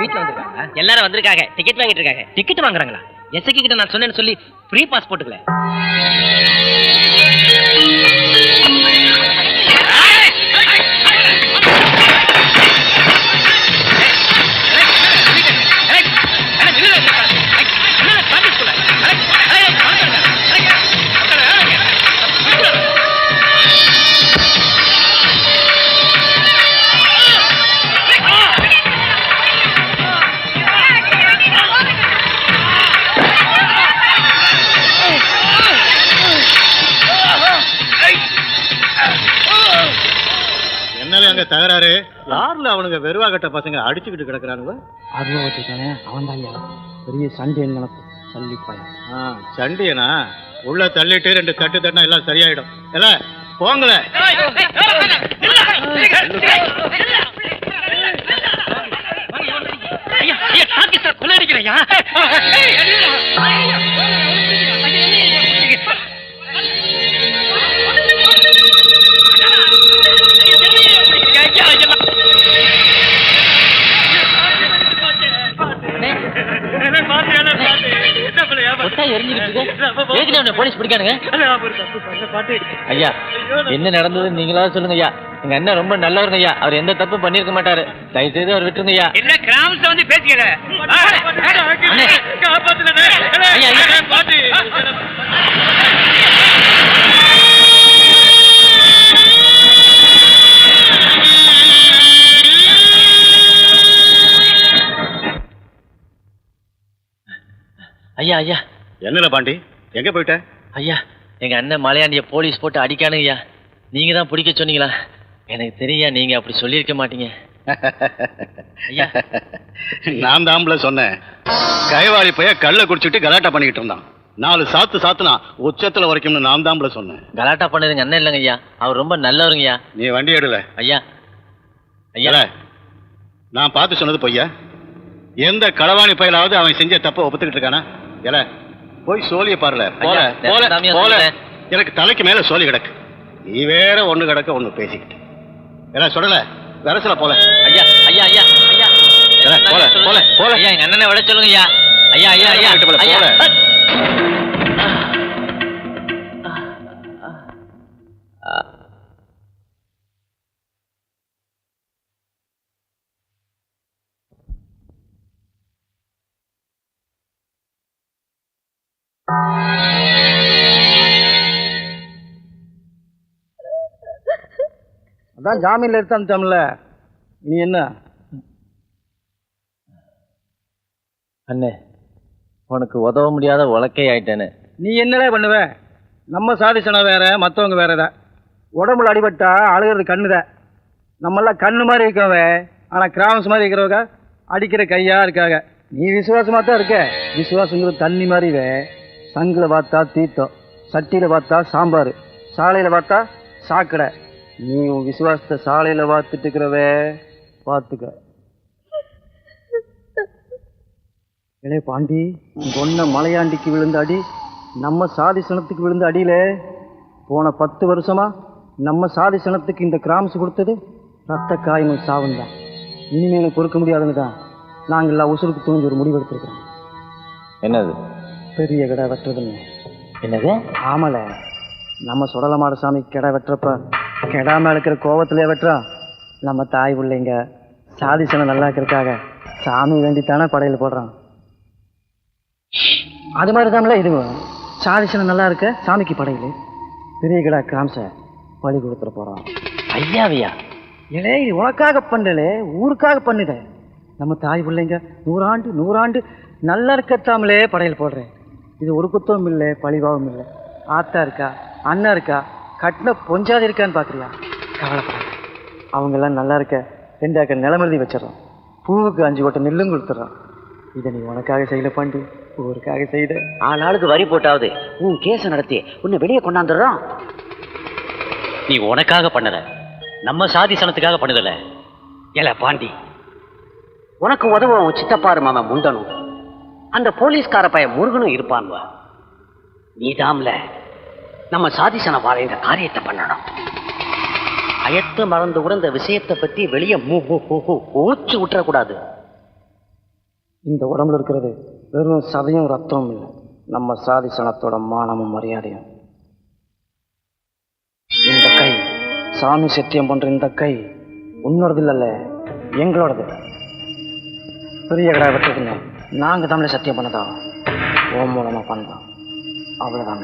வீட்டுல வந்திருக்காங்க எல்லாரும் வந்திருக்காங்க. டிக்கெட் வாங்கிட்டு இருக்காங்க. டிக்கெட் வாங்குறாங்களா? எஸ்ஐக்கு கிட்ட நான் சொன்னேன்னு சொல்லி ஃப்ரீ பாஸ் போட்டுக்கல. தகராறு யாருல அவனுங்க வெறுவா கட்ட பசங்க அடிச்சுக்கிட்டு கிடக்குறானுங்க அருவா வச்சுருக்கானே அவன் தான் பெரிய சண்டை நினப்பு சல்லிப்பாயன் ஆ, சண்டியனா உள்ள தள்ளிட்டு ரெண்டு தட்டு தட்டினா எல்லாம் சரியாயிடும் இல்ல போங்களே ஐயா போலீஸ் பிடிக்கானுங்க. ஐயா என்ன நடந்தது நீங்களா சொல்லுங்க ஐயா. எங்க அண்ணன் ரொம்ப நல்லவருங்க ஐயா. அவர் எந்த தப்பும் பண்ணிருக்க மாட்டாரு. தயவு செய்து அவர் விட்டுருங்க ஐயா. என்ன கிராமத்தை வந்து பேசிக்கிற ஐயா, ஐயா. ஐயா ஐயா. என்னல பாண்டி? எங்க போயிட்ட? ஐயா எங்க அண்ணன் மலையாண்டிய போலீஸ் போட்டு அடிக்கானுங்க ஐயா நீங்க தான் பிடிக்க சொன்னீங்களா? எனக்கு தெரியா நீங்க அப்படி சொல்லியிருக்க மாட்டீங்க. ஐயா. நான் தாம்பல சொன்னேன். கைவாளி பைய கள்ள குடிச்சிட்டு கலாட்டா பண்ணிக்கிட்டு இருந்தான். நாலு சாத்து சாத்துனா உச்சத்துல வரைக்கும்னு நான் தாம்பல சொன்னேன். கலாட்டா பண்ணதுங்க அண்ணன் இல்லைங்க ஐயா. அவர் ரொம்ப நல்லவருங்க ஐயா நீ வண்டி எடுல. ஐயா. ஐயா. நான் பார்த்து சொன்னது பொய்யா? எந்த களவாணி பயலாவது அவன் செஞ்ச தப்ப ஒப்புத்துக்கிட்டு இருக்கானா? ஏல போய் சோழிய பாருல. போல போல போல. எனக்கு தலைக்கு மேல சோழி கிடக்கு. நீ வேற ஒண்ணு கிடக்க ஒண்ணு பேசிக்கிட்டு. ஏல சொல்லல. வரசல போல. ஐயா ஐயா ஐயா ஐயா. போல போல போல. ஐயா எங்க அண்ணனை விட சொல்லுங்க ஐயா. ஐயா ஐயா ஐயா. போல. அதான் ஜாமீன்ல எடுத்து அனுப்பிட்டோம்ல நீ என்ன? அண்ணே உனக்கு உதவ முடியாத உலக்கை ஆயிட்டேனே. நீ என்னடா பண்ணுவ? நம்ம சாதிச்சனம் வேற மற்றவங்க வேறதா? உடம்புல அடிபட்டா அழுகிறது கண்ணுத. நம்மெல்லாம் கண்ணு மாதிரி இருக்கவ ஆனால் கிராமஸ் மாதிரி இருக்கிறவங்க அடிக்கிற கையா இருக்காங்க. நீ விசுவாசமாக தான் இருக்க. விசுவாசங்கிறது தண்ணி மாதிரி வே. சங்கில் பார்த்தா தீர்த்தம் சட்டியில் பார்த்தா சாம்பார் சாலையில் பார்த்தா சாக்கடை. நீ உன் விசுவாசத்தை சாலையில் பார்த்துட்டு இருக்கிறவ பார்த்துக்க இளைய பாண்டி கொன்ன மலையாண்டிக்கு விழுந்த அடி நம்ம சாதி சனத்துக்கு விழுந்த அடியில போன பத்து வருஷமா நம்ம சாதி சனத்துக்கு இந்த கிராம்ஸ் கொடுத்தது ரத்த காயமும் சாவும் தான். இனிமேலும் பொறுக்க முடியாதுன்னு தான் நாங்கள் எல்லாம் உசுருக்கு துணிஞ்சு ஒரு முடிவு எடுத்திருக்கிறோம். என்னது? பெரிய கடை வெட்டுறதுன்னு. என்னது? ஆமல. நம்ம சுடலமாட சாமி கிடா வெட்டுறப்ப கெடாம இருக்கிற கோவத்திலே வெட்டுறா. நம்ம தாய் பிள்ளைங்க சாதிசனம் நல்லா இருக்கிறதுக்காக சாமி வேண்டித்தானே படையில் போடுறான். அது மாதிரி தான்ல இதுவும். சாதிசனம் நல்லா இருக்க சாமிக்கு படையில். பெரிய கிடா கிராம்ச பழி கொடுத்துட்டு போகிறான் ஐயாவையா? ஏலே இது உனக்காக பண்ணலே ஊருக்காக பண்ணுத நம்ம தாய் பிள்ளைங்க நூறாண்டு நூறாண்டு நல்லா இருக்கத்தாமலே படையல் போடுறேன். இது ஒரு குத்தமும் இல்லை பழிபாவம் இல்லை. ஆத்தா இருக்கா அண்ணா இருக்கா கட்டின பொஞ்சாது இருக்கான்னு பார்க்குறியா கவலைப்படாத. அவங்கெல்லாம் நல்லா இருக்க ரெண்டு ஏக்கர் நிலமருதி வச்சிடறோம். பூவுக்கு அஞ்சு கோட்டை நெல்லும் கொடுத்துட்றான் இதை நீ உனக்காக செய்யல பாண்டி ஊருக்காக செய்த. ஆளாளுக்கு வரி போட்டாவது உன் கேஸை நடத்தி உன்னை வெளியே கொண்டாந்துடுறோம் நீ உனக்காக பண்ணல நம்ம சாதி சனத்துக்காக பண்ணுதல. ஏல பாண்டி உனக்கு உதவ உன் சித்தப்பாரு மாமன் முண்டனும் அந்த போலீஸ்கார பையன் முருகனும் இருப்பான்வ. நீதாம்ல. நம்ம சாதி வாழ இந்த காரியத்தை பண்ணணும். அயத்து மறந்து கூட இந்த விஷயத்தை பத்தி வெளியே மூச்சு விட்டுறக்கூடாது இந்த உடம்புல இருக்கிறது வெறும் சதையும் ரத்தமும் இல்லை. நம்ம சாதி சனத்தோட மானமும் மரியாதையும். இந்த கை சாமி சத்தியம் பண்ற இந்த கை உன்னோடது இல்லைல்ல எங்களோடது. பெரிய கடை வெட்டுறதுன்னு நாங்க தமிழை சத்தியம் பண்ணதா? ஓ மூலமா பண்ணலாம் அவ்வளோதான்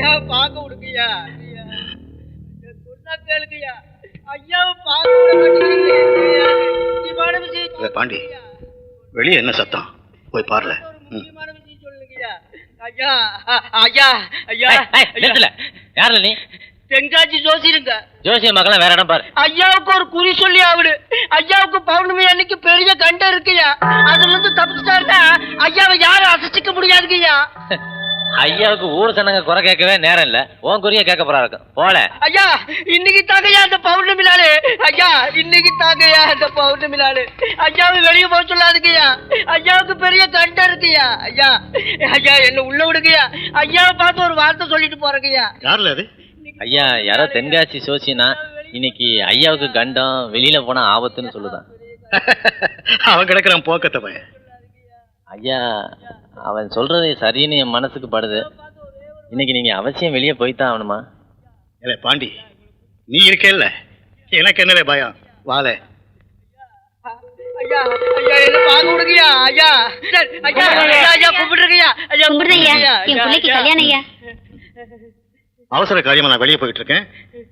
ஐயா பார்க்க விடுங்கய்யா. சொன்னா கேளுங்கய்யா. ஐயாவை பார்க்க விட ஏ, பாண்டி வெளியே என்ன சத்தம்? போய் பாருல. முக்கியமான விஷயம் சொல்லுங்கய்யா. ஐயா ஐயா ஐயா. நிறுத்தல. யாருல நீ? தென்காட்சி ஜோசிருங்க ஜோசிய மகளாம் வேற இடம் பாரு. ஐயாவுக்கு ஒரு குறி சொல்லி ஆவிடு. ஐயாவுக்கு பௌர்ணமி அன்னைக்கு பெரிய கண்டம் இருக்குயா அதுல இருந்து தப்பிச்சிட்டாருன்னா ஐயாவை யாரும் அசைச்சிக்க முடியாதுங்கய்யா. ஐயாவுக்கு ஊர் சனங்க குறை கேட்கவே நேரம் இல்ல. உன் குறிய கேட்க போறா இருக்கும் போல. ஐயா இன்னைக்கு தாங்கய்யா அந்த பௌர்ணமி நாளு ஐயா இன்னைக்கு தாங்கய்யா அந்த பௌர்ணமி நாளு ஐயாவை வெளியே போக சொல்லாதுங்கய்யா. ஐயாவுக்கு பெரிய கண்டம் இருக்குயா ஐயா ஐயா என்ன உள்ள விடுங்கய்யா. ஐயாவை பார்த்து ஒரு வார்த்தை சொல்லிட்டு போறேங்கய்யா. யாருல அது? ஐயா யாரோ தென்காசி சோசினா இன்னைக்கு ஐயாவுக்கு கண்டம் வெளியில போனா ஆபத்துன்னு சொல்லுதான். அவன் கிடக்குறான் போக்கத்தை பையன் ஐயா அவன் சொல்றது சரின்னு என் மனசுக்கு படுது. இன்னைக்கு நீங்க அவசியம் வெளியே போய்தான் ஆகணுமா? ஏலே பாண்டி நீ இருக்கேல்ல? எனக்கு என்னலே பயம்? வாலே. ஐயா ஐயா என்ன பார்க்க விடுங்கய்யா ஐயா சரி, ஐயா ஐயா, ஐயா கும்பிட்டுருக்கய்யா ஐயா கும்பிடுதையா என் பிள்ளைக்கு கல்யாணம் ஐயா. அவசர காரியமா நான் வெளியே போயிட்டு இருக்கேன்.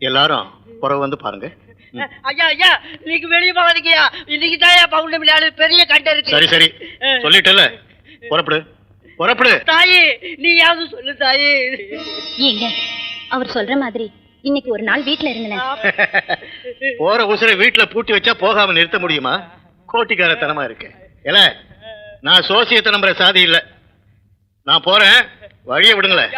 எல்லாரும் புறவு வந்து பாருங்க. ஐயா ஐயா இன்னைக்கு வெளியே போகாதீங்கய்யா. இன்னைக்கு தான் பௌர்ணமி நாளு. பெரிய கண்டம் இருக்கு. சரி சரி. சொல்லிட்டல புறப்படு. புறப்படு. தாயி நீயாவது சொல்லு தாயி. ஏங்க அவர் சொல்ற மாதிரி இன்னைக்கு ஒரு நாள் வீட்ல இருந்தேன். போற உசுரை வீட்டுல பூட்டி வச்சா போகாம நிறுத்த முடியுமா? கோட்டிக்காரத்தனமா இருக்கு ஏல நான் சோசியத்தை நம்புற சாதி இல்ல. நான் போறேன். வழியை விடுங்களேன்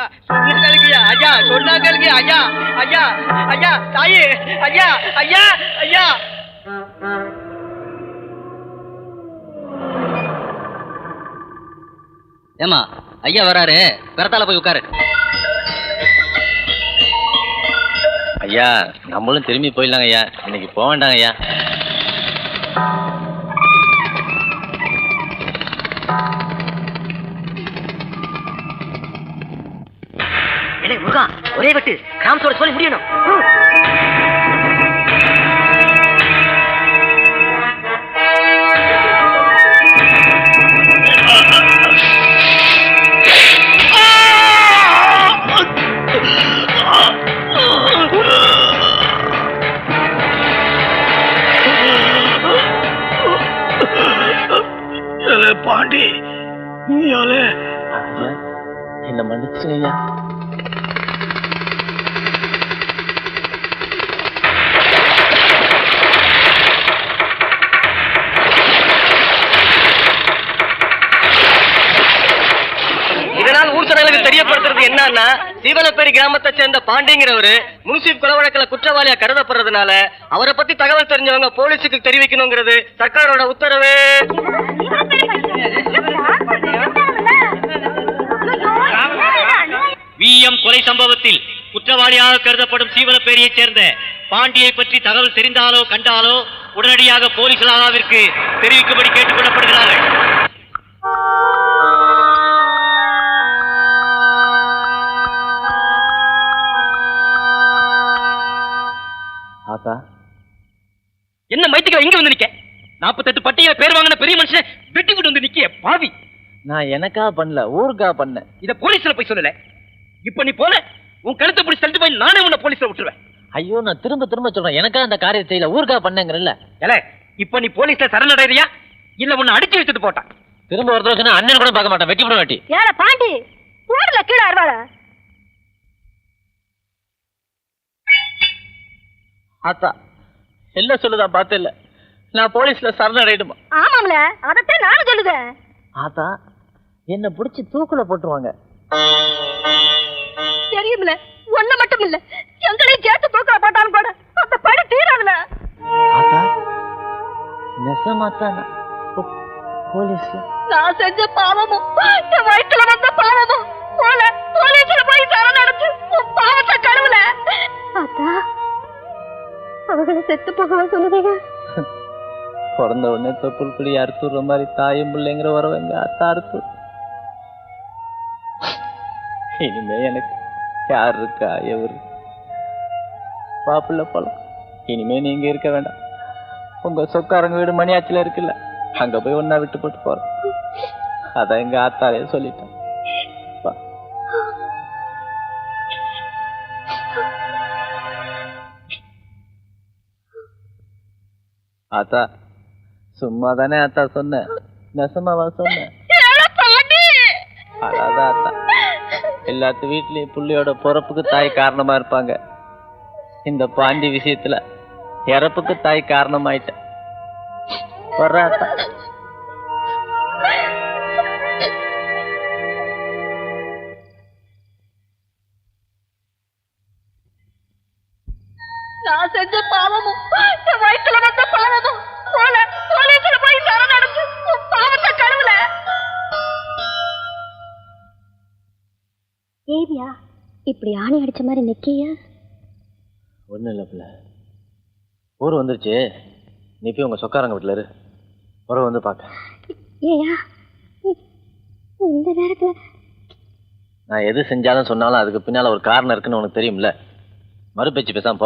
ஐயா தாயி ஐயா ஐயா ஐயா. ஏமா ஐயா வராரு. பிறத்தால போய் உட்காரு. ஐயா நம்மளும் திரும்பி போயிடலாங்க ஐயா இன்னைக்கு போக வேண்டாங்க ஐயா வெட்டு கிராமத்தோட சொல்லி முடியணும். இதனால் தெரியப்படுத்துறது என்னன்னா சீவனப்பேரி கிராமத்தை சேர்ந்த பாண்டிங்கிறவரு முன்சீப் கொலை வழக்கில் குற்றவாளியா கருதப்படுறதுனால அவரை பத்தி தகவல் தெரிஞ்சவங்க போலீஸுக்கு தெரிவிக்கணுங்கிறது சர்க்காரோட உத்தரவு. விஎம் கொலை சம்பவத்தில் குற்றவாளியாக கருதப்படும் சீவனப்பேரியை சேர்ந்த பாண்டியை பற்றி தகவல் தெரிந்தாலோ கண்டாலோ உடனடியாக போலீஸ் இலாகாவிற்கு தெரிவிக்கும்படி கேட்டுக் கொள்ளப்படுகிறார்கள் நாற்பத்தெட்டு பட்டியல பேர் வாங்கின பெரிய மனுஷன் வெட்டி கொண்டு வந்து நிக்க பாவி. நான் எனக்கா பண்ணல ஊருக்கா பண்ணேன் இத போலீஸ்ல போய் சொல்லல. இப்ப நீ போல உன் கழுத்தை பிடிச்சி தள்ளிட்டு போய் நானே உன்னை போலீஸ்ல விட்டுருவேன். ஐயோ நான் திரும்ப திரும்ப சொல்றேன். எனக்கா அந்த காரியத்தை செய்யல ஊருக்கா பண்ணேங்கிறல்ல ஏல இப்ப நீ போலீஸ்ல சரணடைறியா? இல்ல உன்னை அடிச்சு வச்சுட்டு போட்டான். திரும்ப ஒரு தடவை சொன்னா அண்ணன் கூட பார்க்க மாட்டேன். வெட்டி விட வெட்டி. ஏல பாண்டி போடல கீழே அருவாள ஆத்தா என்ன சொல்லுதா பார்த்து இல்ல. நான் போலீஸ்ல சரணடைடுமா ஆமாம்ல அதத்தான் நானும் சொல்லுதேன். ஆத்தா என்ன பிடிச்சி தூக்குல போட்டுருவாங்க. தெரியுமில்ல ஒண்ணு மட்டும் இல்ல எங்களையும் சேர்த்து தூக்கல போட்டாலும் கூட அந்த படு தீராதுல. ஆத்தா நெசமாத்தானா போலீஸ்ல. நான் செஞ்ச பாவமும் என் வயித்துல வந்த பாவமும் போல போலீஸ்ல போய் சரணடைச்சு உன் பாவத்தை கழுவுல. அத்தா அவங்களை செத்து போகவா சொன்னதீங்க பிறந்த உடனே தொப்புள் அறுத்துடுற மாதிரி தாயும் பிள்ளைங்கிற வரவங்க அத்தா அறுத்து. இனிமே எனக்கு யார் இருக்கா எவரு? பாப்புள்ள பழம் இனிமே நீங்க இருக்க வேண்டாம். உங்க சொக்காரங்க வீடு மணியாச்சில இருக்குல்ல அங்க போய் ஒன்னா விட்டு போட்டு போறோம் அதான் எங்க ஆத்தாலே சொல்லிட்டேன். ஆத்தா சும்மா தானே ஆத்தா சொன்னேன் நெசமாவா சொன்னேன் அதான் எல்லாத்து வீட்லயும் புள்ளையோட பிறப்புக்கு தாய் காரணமா இருப்பாங்க. இந்த பாண்டி விஷயத்துல இறப்புக்கு தாய் காரணமாயிட்ட. வர்ற நான் செஞ்ச பாவமும் என் வயித்துல வந்த பாவமும் ஏவியா இப்படி ஆணி அடிச்ச மாதிரி நிக்கியா? ஒண்ணும் இல்ல பிள்ளை. ஊர் வந்துருச்சு. நீ போய் உங்க சொக்காரங்க வீட்டுல இரு. உறவு வந்து பார்க்க ஏயா இந்த நேரத்துல நான் எது செஞ்சாலும் சொன்னாலும் அதுக்கு பின்னால ஒரு காரணம் இருக்குன்னு உனக்கு தெரியும்ல? மறு பேச்சு பேசாம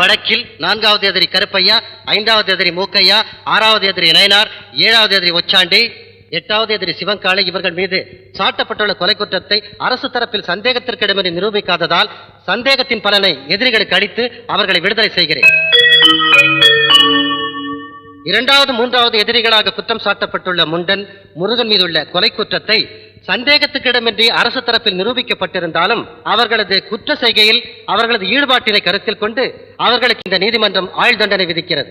வடக்கில் நான்காவது எதிரி கருப்பையா ஐந்தாவது எதிரி மூக்கையா ஆறாவது எதிரி நயனார் ஏழாவது எதிரி ஒச்சாண்டி எட்டாவது எதிரி சிவங்காளை இவர்கள் மீது சாட்டப்பட்டுள்ள கொலை குற்றத்தை அரசு தரப்பில் சந்தேகத்திற்கிடமின்றி நிரூபிக்காததால் சந்தேகத்தின் பலனை எதிரிகளுக்கு அளித்து அவர்களை விடுதலை செய்கிறேன். இரண்டாவது மூன்றாவது எதிரிகளாக குற்றம் சாட்டப்பட்டுள்ள முண்டன் முருகன் மீதுள்ள கொலை குற்றத்தை சந்தேகத்துக்கிடமின்றி அரசு தரப்பில் நிரூபிக்கப்பட்டிருந்தாலும் அவர்களது குற்ற செய்கையில் அவர்களது ஈடுபாட்டினை கருத்தில் கொண்டு அவர்களுக்கு இந்த நீதிமன்றம் ஆயுள் தண்டனை விதிக்கிறது.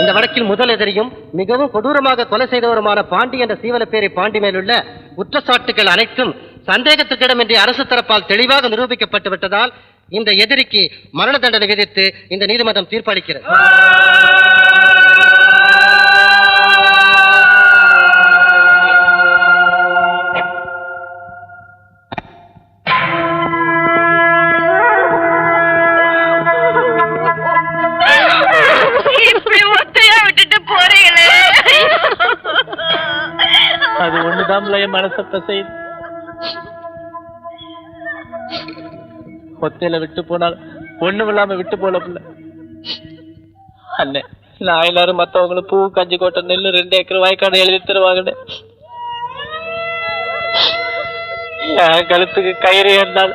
இந்த வழக்கில் முதல் எதிரியும் மிகவும் கொடூரமாக கொலை செய்தவருமான பாண்டி என்ற சீவலப்பேரி பாண்டி மேலுள்ள குற்றச்சாட்டுகள் அனைத்தும் சந்தேகத்துக்கிடமின்றி அரசு தரப்பால் தெளிவாக நிரூபிக்கப்பட்டு விட்டதால் இந்த எதிரிக்கு மரண தண்டனை விதித்து இந்த நீதிமன்றம் தீர்ப்பளிக்கிறது. ஒண்ணுதான் என் மனசத்தை செய்யுது ஒத்தையில விட்டு போனால் ஒண்ணும் இல்லாம விட்டு போல பிள்ளை அண்ணே நான் எல்லாரும் மத்தவங்களுக்கு பூ கஞ்சி கோட்டை நெல் ரெண்டு ஏக்கர் வாய்க்காடு எழுதி தருவாங்கன்னு என் கழுத்துக்கு கயிறு இருந்தால்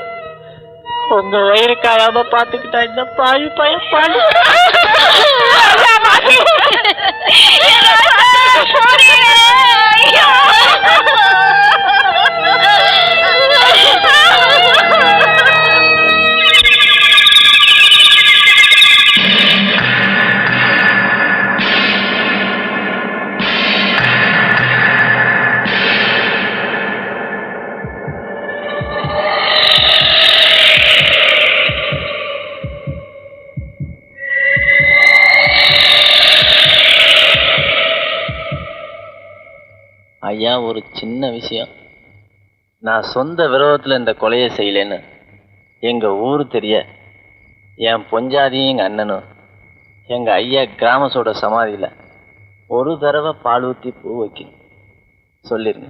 உங்க வயிறு காயாம பாத்துக்கிட்டா இந்த பாய் பையன் பாடு ஐயா நான் சொந்த விரோதத்தில் இந்த கொலையை செய்யலைன்னு எங்கள் ஊர் தெரிய என் பொஞ்சாதியும் எங்கள் அண்ணனும் எங்கள் ஐயா கிராமசோட சமாதியில் ஒரு தடவை பால் ஊற்றி பூ வைக்கணும். சொல்லிருங்க.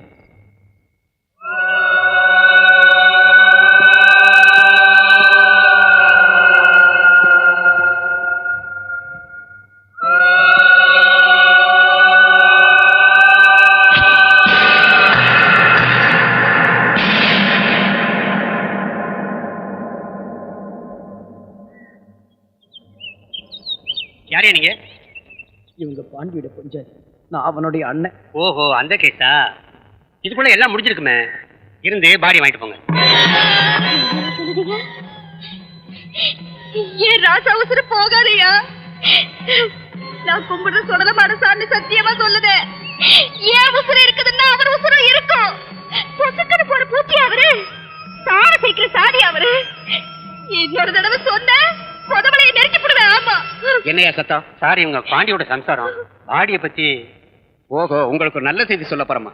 யாரே நீங்க? இவங்க பாண்டியோட பஞ்சாயத்து நான் அவனுடைய அண்ணன். ஓஹோ அந்த கேஸா இதுக்குள்ள எல்லாம் முடிஞ்சிருக்குமே. இருந்து பாடி வாங்கிட்டு போங்க. ஏன் ராசா உசுறு போகாதயா நான் கும்பிடுற சுடல மனசான்னு சத்தியமா சொல்லுதே. ஏன் உசுறு இருக்குதுன்னா அவர் உசுறு இருக்கும். பொசுக்கன்னு போற பூச்சி அவரு. சார சீக்கிர சாடி அவரு. இன்னொரு தடவை சொன்ன புதவளையை நெருக்கி போடுவேன். என்னையா சத்தம் சார் இவங்க பாண்டியோட சம்சாரம். பாடிய பத்தி ஓஹோ உங்களுக்கு நல்ல செய்தி சொல்ல போறமா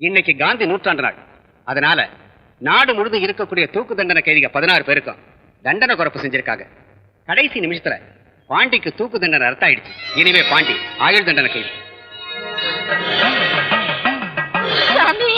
இன்னைக்கு காந்தி நூற்றாண்டு நாள். அதனால நாடு முழுதும் இருக்கக்கூடிய தூக்கு தண்டனை கைதிக பதினாறு பேருக்கும் தண்டனை குறைப்பு செஞ்சிருக்காங்க. கடைசி நிமிஷத்துல பாண்டிக்கு தூக்கு தண்டனை ரத்த ஆயிடுச்சு இனிமே பாண்டி ஆயுள் தண்டனை கைது. சாமி.